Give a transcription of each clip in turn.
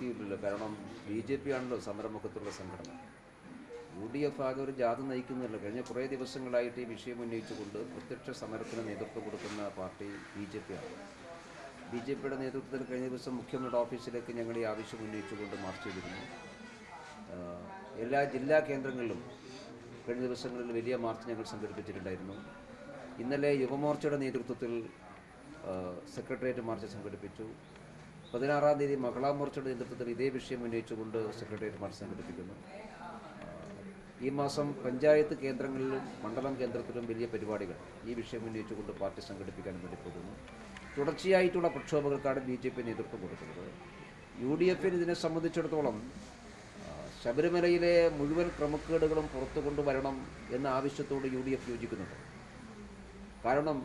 പ്രസക്തിയില്ലല്ലോ കാരണം B J P ആണല്ലോ സമരമുഖത്തുള്ള സംഘടന. യു ഡി എഫ് ആകെ ഒരു ജാഥ നയിക്കുന്നില്ല. കഴിഞ്ഞ കുറേ ദിവസങ്ങളായിട്ട് ഈ വിഷയം ഉന്നയിച്ചുകൊണ്ട് പ്രത്യക്ഷ സമരത്തിന് നേതൃത്വം കൊടുക്കുന്ന പാർട്ടി ബി ജെ പി ആണ്. ബി ജെ പിയുടെ നേതൃത്വത്തിൽ കഴിഞ്ഞ ദിവസം മുഖ്യമന്ത്രിയുടെ ഓഫീസിലേക്ക് ഞങ്ങൾ ഈ ആവശ്യം ഉന്നയിച്ചുകൊണ്ട് മാർച്ച് ചെയ്തിരുന്നു. എല്ലാ ജില്ലാ കേന്ദ്രങ്ങളിലും കഴിഞ്ഞ ദിവസങ്ങളിൽ വലിയ മാർച്ച് ഞങ്ങൾ സംഘടിപ്പിച്ചിട്ടുണ്ടായിരുന്നു. ഇന്നലെ യുവമോർച്ചയുടെ നേതൃത്വത്തിൽ സെക്രട്ടേറിയറ്റ് മാർച്ച് സംഘടിപ്പിച്ചു. പതിനാറാം തീയതി മഹിളാ മോർച്ചയുടെ നേതൃത്വത്തിൽ ഇതേ വിഷയം ഉന്നയിച്ചുകൊണ്ട് സെക്രട്ടേറിയറ്റ് മാർച്ച് സംഘടിപ്പിക്കുന്നു. ഈ മാസം പഞ്ചായത്ത് കേന്ദ്രങ്ങളിലും മണ്ഡലം കേന്ദ്രത്തിലും വലിയ പരിപാടികൾ ഈ വിഷയം ഉന്നയിച്ചുകൊണ്ട് പാർട്ടി സംഘടിപ്പിക്കാൻ വേണ്ടി പോകുന്നു. തുടർച്ചയായിട്ടുള്ള പ്രക്ഷോഭങ്ങൾക്കാണ് ബി ജെ പി നേതൃത്വം കൊടുക്കുന്നത്. യു ഡി എഫിന് ഇതിനെ സംബന്ധിച്ചിടത്തോളം ശബരിമലയിലെ മുഴുവൻ ക്രമക്കേടുകളും പുറത്തു കൊണ്ടുവരണം എന്ന ആവശ്യത്തോട് യു ഡി എഫ് യോജിക്കുന്നുണ്ട്. കാരണം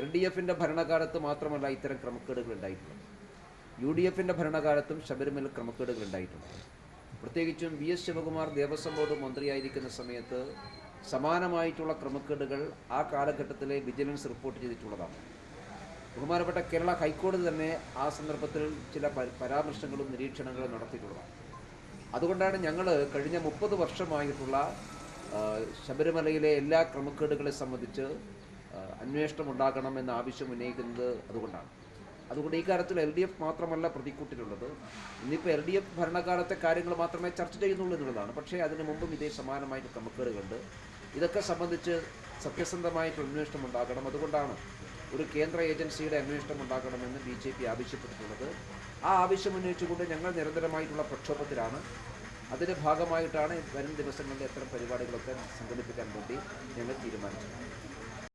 എൽ ഡി എഫിന്റെ ഭരണകാലത്ത് മാത്രമല്ല ഇത്തരം ക്രമക്കേടുകൾ ഉണ്ടായിട്ടുള്ളത്. യു ഡി എഫിന്റെ ഭരണകാലത്തും ശബരിമല ക്രമക്കേടുകൾ ഉണ്ടായിട്ടുണ്ട്. പ്രത്യേകിച്ചും V S Sivakumar Devaswom board മന്ത്രിയായിരിക്കുന്ന സമയത്ത് സമാനമായിട്ടുള്ള ക്രമക്കേടുകൾ ആ കാലഘട്ടത്തിലെ വിജിലൻസ് റിപ്പോർട്ട് ചെയ്തിട്ടുള്ളതാണ്. ബഹുമാനപ്പെട്ട കേരള ഹൈക്കോടതി തന്നെ ആ സന്ദർഭത്തിൽ ചില പരാമർശങ്ങളും നിരീക്ഷണങ്ങളും നടത്തിയിട്ടുള്ളതാണ്. അതുകൊണ്ടാണ് ഞങ്ങൾ കഴിഞ്ഞ മുപ്പത് വർഷമായിട്ടുള്ള ശബരിമലയിലെ എല്ലാ ക്രമക്കേടുകളെ സംബന്ധിച്ച് അന്വേഷണം ഉണ്ടാകണമെന്ന ആവശ്യം ഉന്നയിക്കുന്നത് അതുകൊണ്ടാണ്. അതുകൊണ്ട് ഈ കാര്യത്തിൽ എൽ ഡി എഫ് മാത്രമല്ല പ്രതിക്കൂട്ടിലുള്ളത്. ഇന്നിപ്പോൾ എൽ ഡി എഫ് ഭരണകാലത്തെ കാര്യങ്ങൾ മാത്രമേ ചർച്ച ചെയ്യുന്നുള്ളൂ എന്നുള്ളതാണ്. പക്ഷേ അതിന് മുമ്പും ഇതേ സമാനമായിട്ട് ക്രമക്കേടുകളുണ്ട് ഇതൊക്കെ സംബന്ധിച്ച് സത്യസന്ധമായിട്ട് അന്വേഷണം ഉണ്ടാകണം. അതുകൊണ്ടാണ് ഒരു കേന്ദ്ര ഏജൻസിയുടെ അന്വേഷണം ഉണ്ടാക്കണമെന്ന് ബി ജെ പി ആവശ്യപ്പെട്ടിട്ടുള്ളത്. ആ ആവശ്യം ഉന്നയിച്ചുകൊണ്ട് ഞങ്ങൾ നിരന്തരമായിട്ടുള്ള പ്രക്ഷോഭത്തിലാണ്. അതിന്റെ ഭാഗമായിട്ടാണ് വരും ദിവസങ്ങളിൽ എത്ര പരിപാടികളൊക്കെ സംഘടിപ്പിക്കാൻ വേണ്ടി ഞങ്ങൾ തീരുമാനിച്ചത്.